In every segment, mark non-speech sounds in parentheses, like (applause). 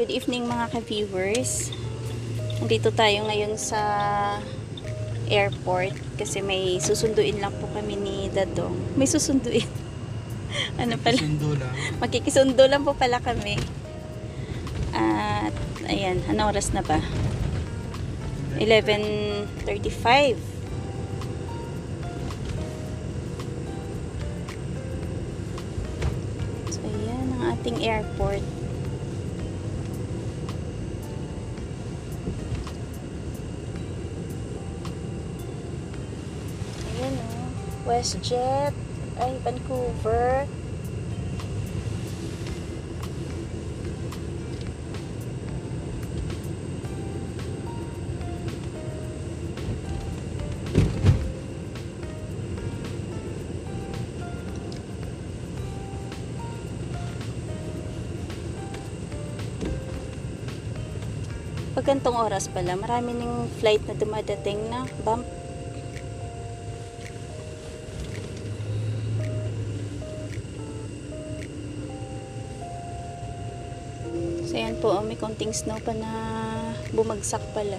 Good evening mga ka-viewers. Nandito tayo ngayon sa airport kasi may susunduin lang po kami ni Dadong. May susunduin. (laughs) ano pala? Sundo lang. Makikisundo lang po pala kami. At ayan, anong oras na ba? 11.35. So ayan ang ating airport. Ayan o. WestJet. Ay, Vancouver. Pag gantong oras pala, marami ning flight na dumadating na bump. Po, oh, may konting snow pa na bumagsak pala.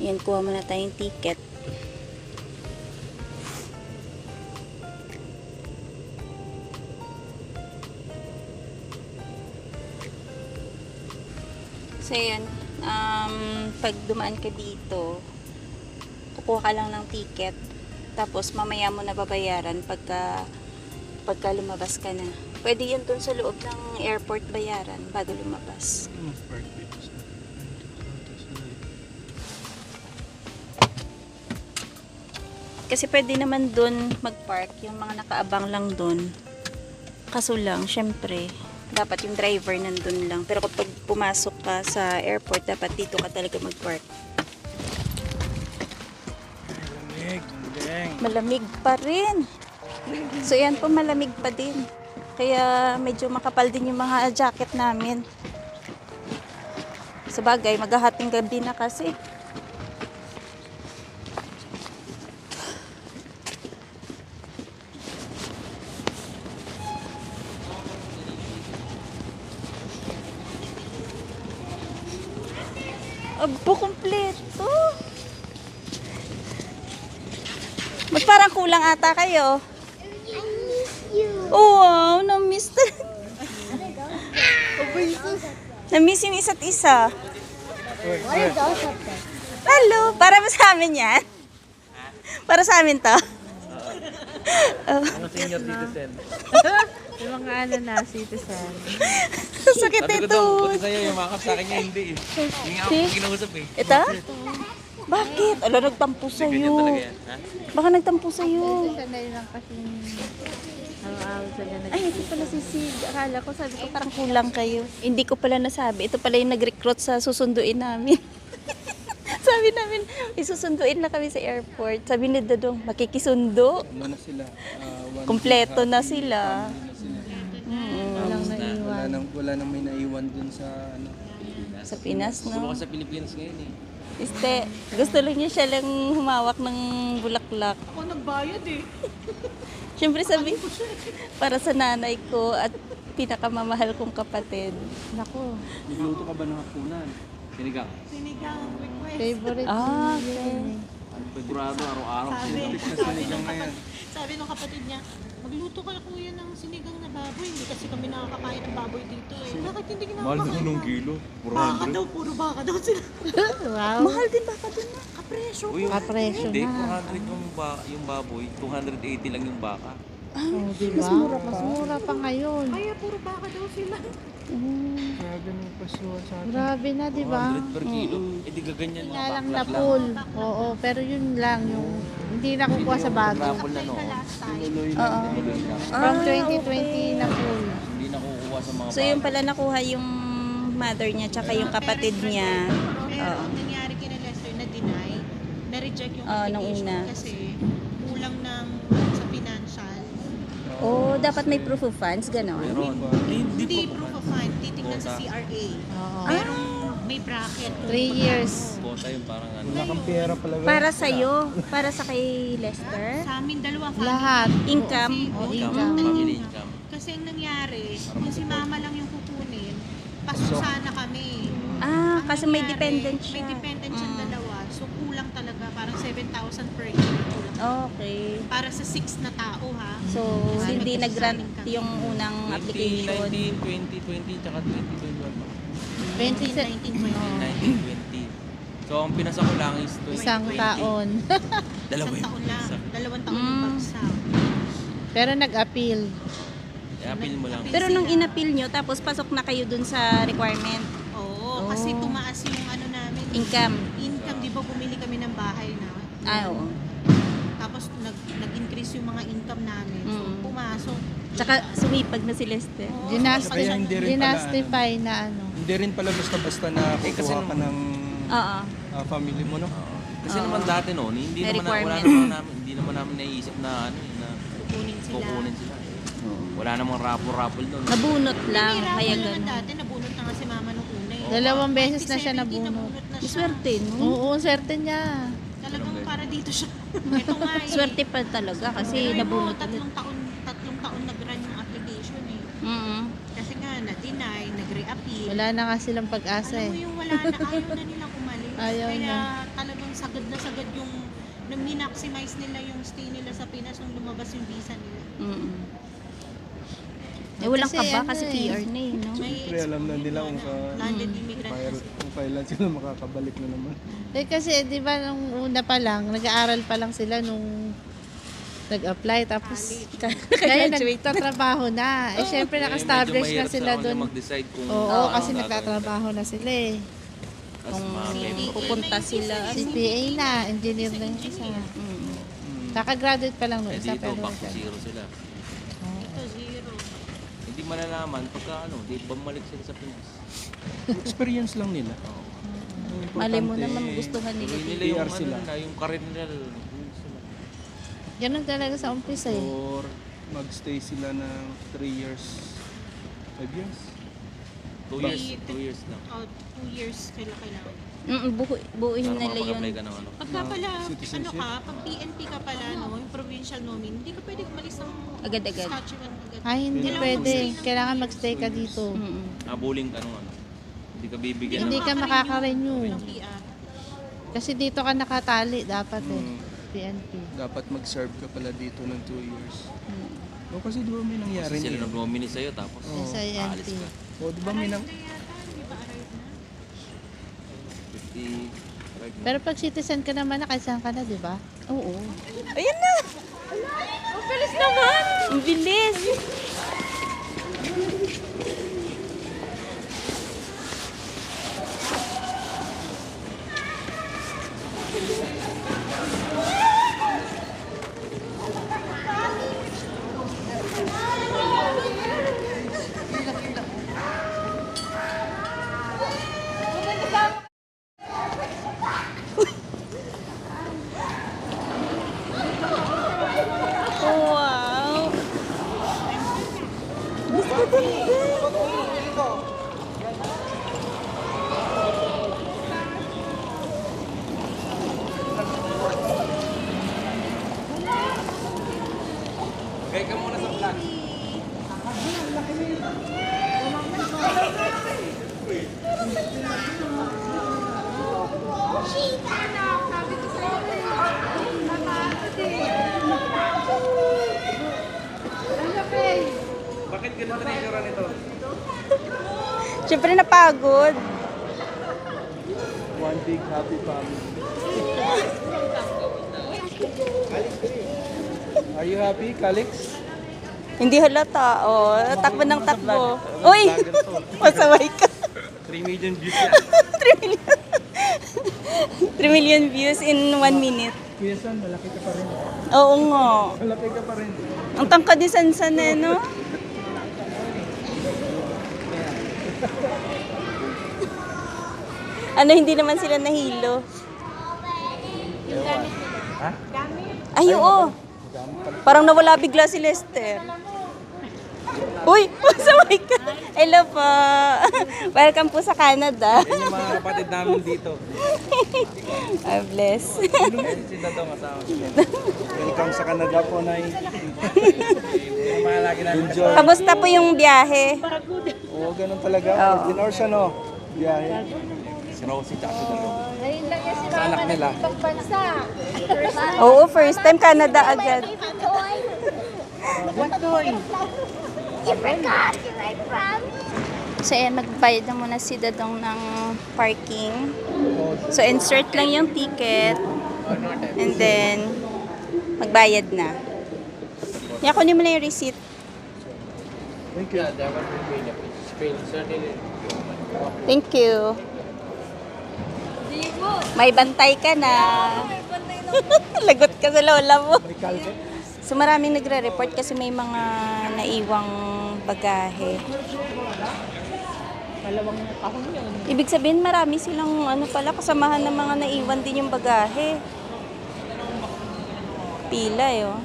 Yan, kuha muna tayong ticket. So, yan. Um, pag dumaan ka dito, kukuha ka lang ng ticket. Tapos, mamaya mo na babayaran pagka, pagka lumabas ka na. Pwede yan dun sa loob ng airport bayaran bago lumabas. Sa... Kasi pwede naman dun mag-park, yung mga nakaabang lang dun. Kaso lang, syempre, dapat yung driver nandun lang. Pero kapag pumasok ka sa airport, dapat dito ka talaga mag-park. Malamig pa rin. So yan po, malamig pa din. Kaya medyo makapal din yung mga jacket namin. Sa maghahating gabi na kasi. Abo, kompleto. Ba't parang kulang ata kayo? Oh, wow, na-miss Na-miss yung isa't isa. Hello, para ba sa amin yan? Para sa amin to? Oh, Ano senior citizen? (laughs) Yung mga ano na, citizen. sakit Sabi ko ito. daw, sa'yo, yung makap sa akin niya, hindi eh. Hindi nga ako kinausap eh. Ito? Bakit? Ala, nagtampo Ganyan sa'yo. talaga yan, ha? Baka nagtampo sa'yo. Sanay lang kasi araw-araw sila nag Ay, ito pala si Sig. Akala ko, sabi ko parang kulang kayo. Hindi ko pala nasabi. Ito pala yung nag-recruit sa susunduin namin. (laughs) sabi namin, isusunduin na kami sa airport. Sabi ni Dadong, makikisundo. Ano na sila? Ah, one Kompleto na happy sila. family na sila. Walang Wala nang, wala nang may naiwan dun sa ano. sa Pinas, Gulo no? ka sa Pilipinas ngayon eh. Este, gusto lang niya siya lang humawak ng bulaklak. Ako nagbayad eh. (laughs) Siyempre sabi, para sa nanay ko at pinakamamahal kong kapatid. Nako, Nagluto ka ba ng hapunan? Sinigang. favorite Ah, okay. Sigurado, araw-araw sinigang. Sabi nung ngayon. Sabi nung kapatid niya, magluto ka kuya ng sinigang na baboy. Hindi kasi kami nakakakain ng baboy dito eh. Bakit hindi Mahal kinakakain? na nung kilo. Baka daw, puro baka daw sila. (laughs) wow. Mahal din baka dun na. Kapresyo. Uy, yung, Kapresyo hindi, na. 400 yung, ba, yung baboy, 280 lang yung baka. Oh, diba? Mas mura pa. Mas mura pa ngayon. Kaya puro baka daw sila. Grabe nung pasuwa sa atin. Grabe na, di ba? 200 per kilo. Eh di gaganyan Nga lang. lang na baklat pool. Oo, pero yun lang yung hindi nakukuha sa bago. Rapol na noon. Tinuloy Oo. lang. Lang. From Ah, 2020 na pool. Hindi nakukuha sa mga So yung pala nakuha yung mother niya tsaka yung kapatid niya. Pero Oo. ang nangyari kina Lester na deny, na-reject yung Oo, nung application una. kasi kulang ng sa financial. Oh, dapat may proof of funds, gano'n. Meron. Hindi, Hindi proof of fund, titignan sa CRA. Oo. Merong may bracket. Three years. Bota yung parang ano. Wala kang pera pala. Para sa'yo, para sa kay Lester. Sa amin dalawa family. Lahat. Income. Kasi, Oh, income. Family income. Kasi ang nangyari, kung si mama lang yung kukunin, pasok sana kami. Ah, Ang kasi may nangyari, dependent siya. May dependent siyang Mm. dalawa. So kulang talaga, parang 7,000 per year. Okay. Para sa six na tao ha. So, Kasi hindi kami. yung unang 2019, application. 20, 20, tsaka 2021 pa. 20 sa 19, 20. 19, 20. So, ang pinasa ko lang is 20, isang 20. taon. (laughs) Dalawa Isang yung taon lang. pinasa. Dalawang taon Mm. yung bagsak. Pero nag-appeal. I-appeal mo lang. Pero nung inappeal nyo, tapos pasok na kayo dun sa requirement, Oo, kasi Oh. tumaas yung ano namin. income. Income, di ba bumili kami ng bahay na? Ah, oo. Nag-increase yung mga income namin. So, Mm. pumasok. Tsaka sumipag na si Lester. Oo, Dynasty, Kaya hindi rin pala, dynastify na ano. Hindi rin pala basta-basta na Eh, kasi kukuha ka naman- ng Oo. ah, family mo, no? Oo. Kasi naman dati noon, hindi May naman na, wala requirement. naman namin, hindi naman namin naisip na ano, eh, na kukunin sila. kukunin sila. Wala namang raffle-raffle doon. Nabunot lang, May kaya naman ganun. dati, nabunot na nga si mama nung una eh. Dalawang beses na siya 2017, nabunot. na siya. Swerte, no? Oo, ang swerte niya. Talagang para dito siya. Ito nga eh. Swerte pa talaga kasi Pero nabunot tatlong taon, tatlong taon nag-run yung application eh. Mm Kasi nga, na-deny, nag-re-appeal. Wala na nga silang pag-asa Alam mo eh. yung wala na, ayaw na nilang umalis. (laughs) Ayaw Kaya na. talagang sagad na sagad yung nung minaximize nila yung stay nila sa Pinas nung lumabas yung visa nila. Mm Eh, walang Kasi kaba ano kasi eh. PR na eh, no? May Siyempre, alam na nila kung ka... landed immigrant Kaya, kasi. kung kailan (laughs) sila makakabalik na naman. Eh kasi, di ba, nung una pa lang, nag-aaral pa lang sila nung nag-apply. Tapos, (laughs) kaya nagtatrabaho na. Eh, syempre, naka-establish na sila doon. mag-decide kung Oo, ano kasi nagtatrabaho na sila eh. Kung pupunta sila. ano? CPA na, engineer na yung isa. Mm. Kaka-graduate pa lang nung Eh isa, dito, pero back to zero sila. Hindi malalaman pagka ano, di bumalik sila sa Pinas. (laughs) Experience lang nila. Oo. Ang importante, Malay mo naman gustuhan nila. Tuloy dito. nila yung PR ano sila. nila, yung career nila. yun sila. ganun talaga sa umpisa eh. Or magstay sila ng 3 years, 5 years. Two years, two years lang. Oh, two years kaila kailangan. Mm, buhu, buuhin Para nila yun. makapag-apply ka ng ano. Pagka pala, ano citizenship? ka, pag PNP ka pala, no, provincial nomin, hindi ka pwede umalis ng Agad-agad. Saskatchewan agad. Ay, hindi Kailangan pwede. magstay ng Kailangan magstay ka dito. Mm. Abuling ka nung ano. Hindi ka bibigyan Hindi ng... ka makaka-renew. ng PR. Kasi dito ka nakatali dapat eh. Mm, PNP. dapat mag-serve ka pala dito ng 2 years. Mm. O kasi di ba may nangyari Kasi sila niyan? nag-nominate sa'yo tapos Oo. Sa aalis INP. ka. O di ba may nang... Na yata, hindi ba arrive na? 50... right na. Pero pag citizen ka naman, nakaisahan ka na, di ba? Oo. Ayan na! Ang bilis naman! Bakit ganito na yung nito? Siyempre napagod. One big happy family. (laughs) Are you happy, Calix? Hindi halata. Oh, takbo ng takbo. Uy! (laughs) Masaway ka. 3 million views yan. (laughs) 3 million. 3 million views in 1 minute. Kuya San, malaki ka pa rin. Oo nga. Malaki ka pa rin. Ang tangkad ni Sansan eh, no? Ano, hindi naman sila nahilo. Ha? Ay, oo. Parang nawala bigla si Lester. Uy, (laughs) masaway ka. Hello po. (laughs) Welcome po sa Canada. Yan yung mga kapatid namin dito. I (laughs) bless. Yan si Dadong asawa. Welcome sa Canada po, Nay. Yung mga lagi namin Enjoy. Kamusta po yung biyahe? Oo, ganun talaga. Oo. 14 hours ano. Biyahe. Si Rosie tsaka si Dadong. Sa anak nila. Oo, first time Canada agad. So, ayan, magbayad na muna si Dadong ng parking. So, insert lang yung ticket. And then, magbayad na. Yan, kunin mo na yung receipt. Thank you. Thank you. May bantay ka na. (laughs) Lagot ka sa lola mo. So maraming nagre-report kasi may mga naiwang bagahe. Ibig sabihin marami silang ano pala kasamahan ng mga naiwan din yung bagahe. Pila eh oh.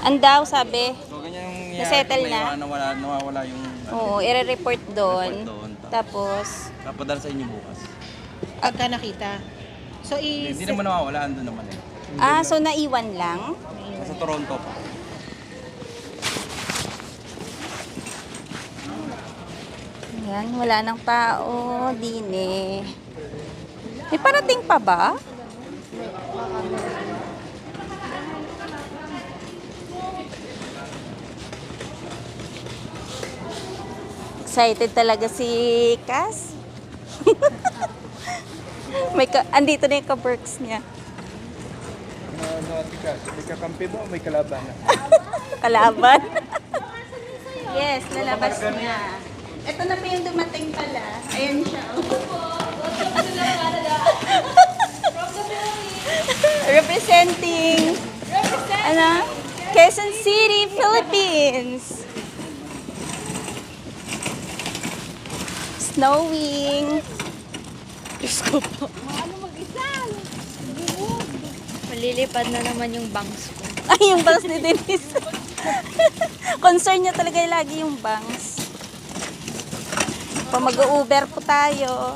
Andaw sabi. So ganyan yung nangyayari Nasettle kung na? may nawawala, nawawala yung Oo, i-report doon. Report doon. Tapos, kapadala sa inyo bukas. Pagka nakita. So, is... hindi naman nawawala, andun naman eh. ah, so naiwan lang? Sa Toronto pa. Yan, wala nang tao. Din eh. May parating pa ba? Excited talaga si Cass. (laughs) may ka, andito na yung ka-works niya. Ano, ano, tika, may kakampi mo, may kalaban na. (laughs) Kalaban. yes, lalabas niya. Ito na pa yung dumating pala. Ayan siya. (laughs) Representing ano? Quezon City, Philippines. Snowing. Diyos ko po. Malilipad na naman yung bangs ko. (laughs) Ay, yung bangs ni Denise. (laughs) Concern niya talaga lagi yung bangs. Pa mag-Uber po tayo.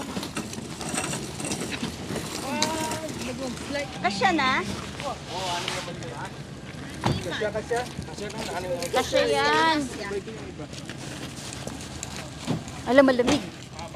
Kasya na? Kasya, kasya. Kasya yan. Alam, malamig.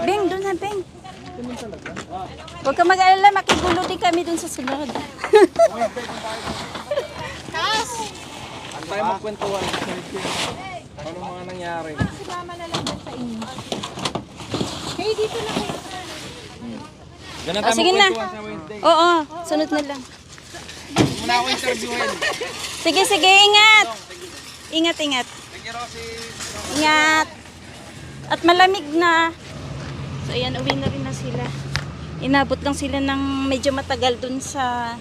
Beng, doon na, Beng. Huwag ka mag-alala, makigulo din kami dun sa sunod. Ang tayo magkwentuhan. Ano mga nangyari? Sumama na lang sa inyo. Hey, dito na kayo. Ganun Ah, tayo sige na. magkwentuhan sa Wednesday. Oo, sunod na lang. Muna ako interviewin. Sige, sige, ingat. Ingat, ingat. Ingat. At malamig na. So, ayan, uwi na rin na sila. Inabot lang sila ng medyo matagal dun sa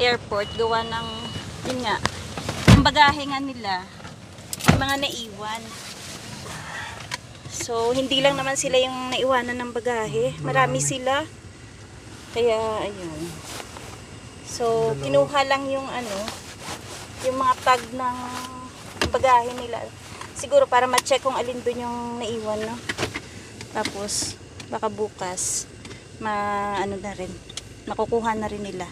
airport. Gawa ng, yun nga, ang bagahe nga nila, may mga naiwan. So, hindi lang naman sila yung naiwanan ng bagahe. Marami sila. Kaya, ayun. So, kinuha lang yung ano, yung mga tag ng bagahe nila. Siguro para ma-check kung alin doon yung naiwan, no? Tapos, baka bukas, ma, ano na rin, nakukuha na rin nila.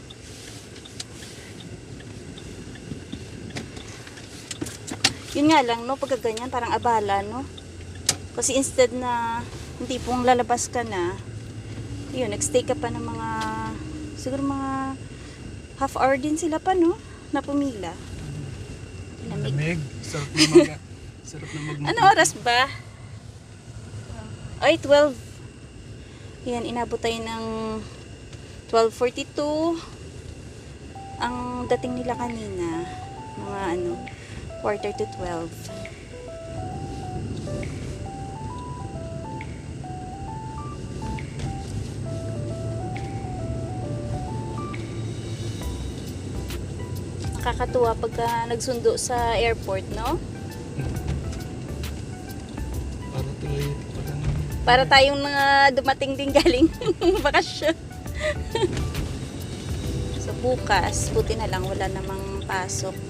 Yun nga lang, no? Pagka ganyan, parang abala, no? Kasi instead na hindi pong lalabas ka na, yun, nagstay ka pa ng mga, siguro mga half hour din sila pa, no? Na pumila. Lamig. Lamig. Sarap na mag... (laughs) Sarap na mag... Ano oras ba? Ay, 12. Yan, inabot tayo ng 12.42. Ang dating nila kanina, mga ano, quarter to 12. Nakakatuwa pagka nagsundo sa airport, no? Para tuloy, Para tayong mga dumating din galing (laughs) bakasyon. (laughs) so bukas, buti na lang wala namang pasok.